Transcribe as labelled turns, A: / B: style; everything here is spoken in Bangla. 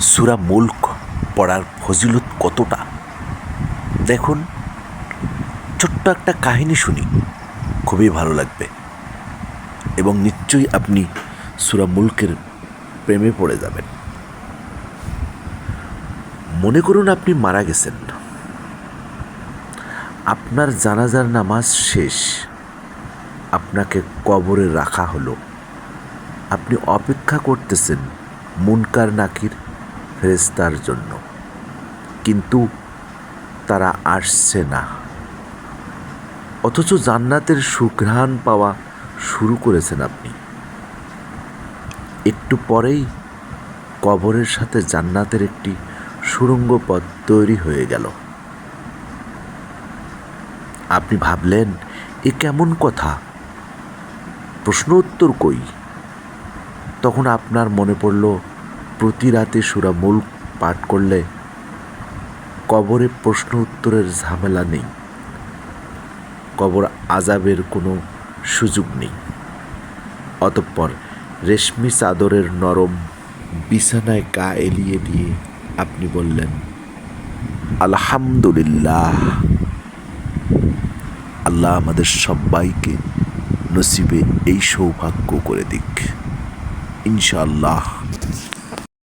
A: সুরা মুল্ক পড়ার ফজিলত কতটা? দেখুন, ছোট্ট একটা কাহিনী শুনি, খুবই ভালো লাগবে। এবং নিশ্চয়ই আপনি সুরা মুল্কের প্রেমে পড়ে যাবেন। মনে করুন আপনি মারা গেছেন। আপনার জানাজার নামাজ শেষ। আপনাকে কবরে রাখা হলো। আপনি অপেক্ষা করতেছেন মুনকার নাকির ফেরেস্তার জন্য। কিন্তু তারা আসছে না। অথচ জান্নাতের সুঘ্রাণ পাওয়া শুরু করেছেন আপনি। একটু পরেই কবরের সাথে জান্নাতের একটি সুড়ঙ্গ পথ তৈরি হয়ে গেল। আপনি ভাবলেন, এ কেমন কথা? প্রশ্ন উত্তর কই? তখন আপনার মনে পড়ল প্রতি রাতে সুরা মুল্ক পাঠ করলে কবরে প্রশ্ন উত্তরের ঝামেলা নেই। কবর আজাবের কোনো সুযোগ নেই। অতঃপর রেশমি চাদরের নরম বিছানায় গা এলিয়ে দিয়ে আপনি বললেন, আলহামদুলিল্লাহ। আল্লাহ আমাদের সবাইকে নসিবে এই সৌভাগ্য করে দিক। ইনশাআল্লাহ।